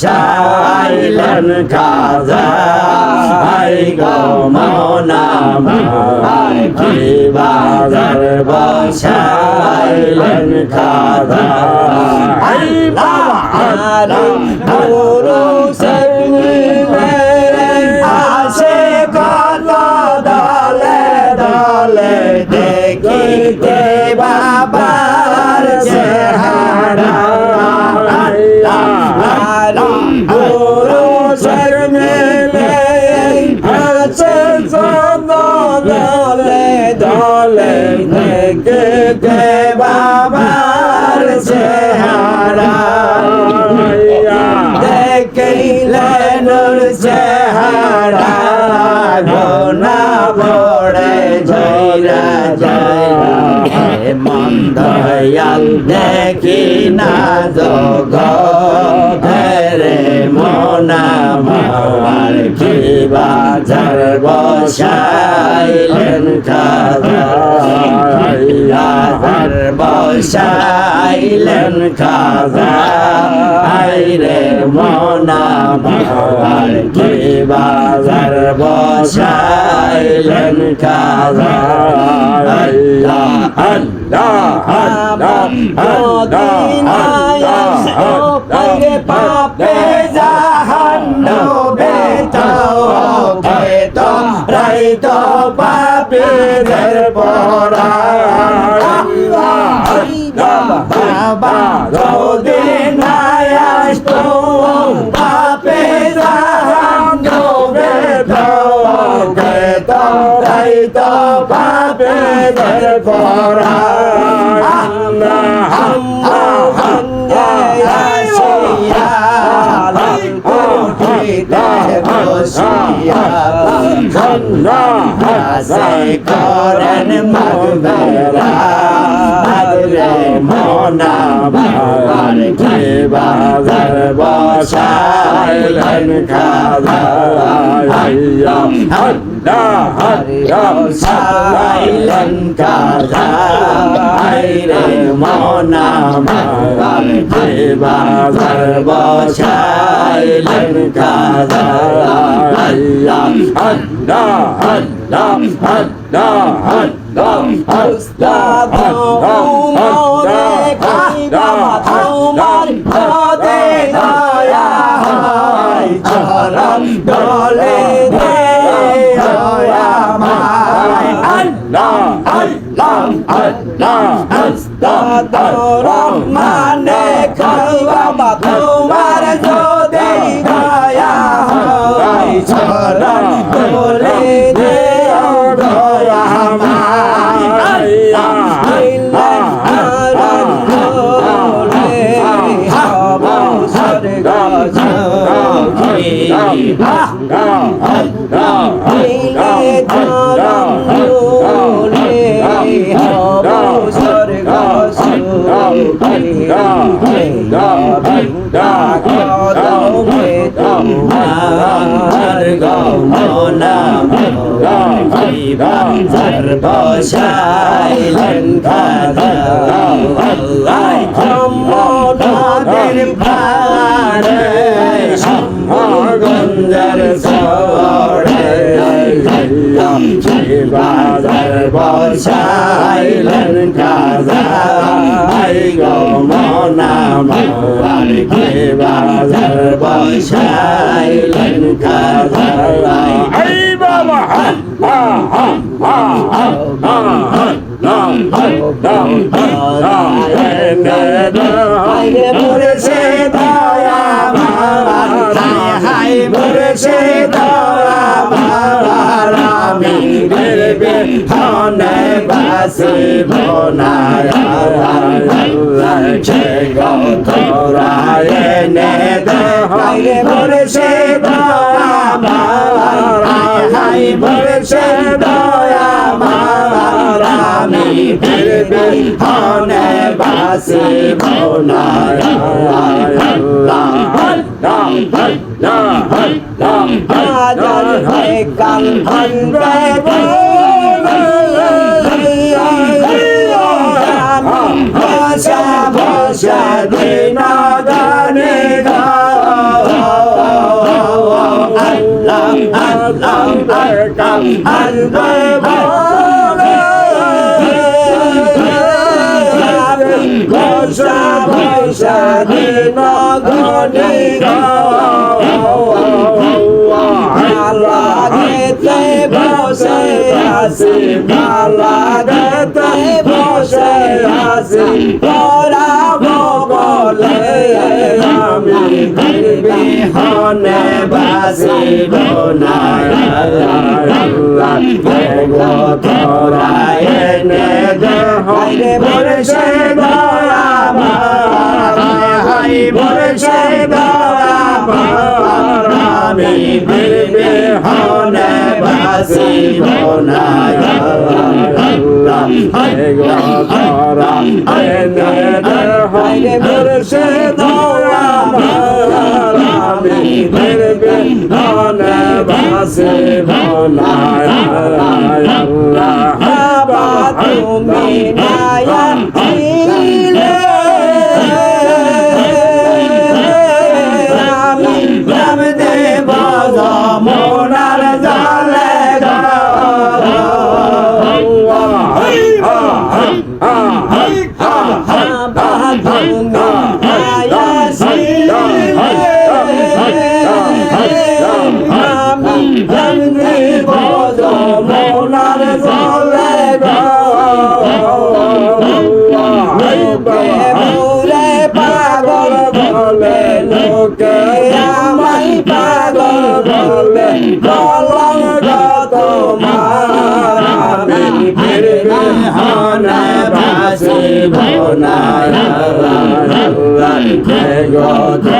Shailene কাজা I গমনা I কি বাজার বসাইলেন কাজা আই বাবা। বাবার চেহারা দেখিলেন চেহারা গোনা বড়ে জয়রা জয় মন্দয়াল দেখি না যোগ খাজার বসাইলেন খাজা রে মনা মার কি বাজার বসাইলেন খাজা আল্লাহ আল্লাহ আল্লাহ আল্লাহ বেদের পড়া আল্লাহ আল্লাহ বাবা রওদে اللہ حسے قرآن مغبرہ حضر مونا بھار کی بازر باشائل انکادہ حیام حدہ حیام سائل انکادہ রে মনা বাজার বসাইলেন কাজা আল্লাহ আল্লাহ আল্লাহ আল্লাহ আল্লাহ আল্লাহ রহমানে খাওয়া তোমার যদি দয়া হয়। চরণ গৌ মৌলা জীবন সর্বশাইলেন খাদাই সম্মোধাদের ভারে সম্মগঞ্জের বাজার বসাইলেন কাজা গো মনা মার কে বাজার বসাইলেন কাজা এই বাবা হা হা হা হা হা হা হা হা হা হাইরে বাসি ভনায় সে গৌতরায় নে হাইরে পড়েছে দয়া বাবার হাই পড়েছে দয়া বাবার আমি গেরবে হনে বাসি ভনায় আজান হে কাল জানে না জানে না আল্লাহ আল্লাহ আল্লাহ আল্লাহ Gosha, Gosha, Nina, Gani, Allah, Gete, Boshe, Yasi, Allah, Gete, Boshe, Yasi, Allah, না বলছে দয়া হাই দয়া আমি বিহনে বাসিব না গো তোরা এনে দে বলছে দয়া আমি বিহনে বাসিব না হাবা তুমি গো ধরা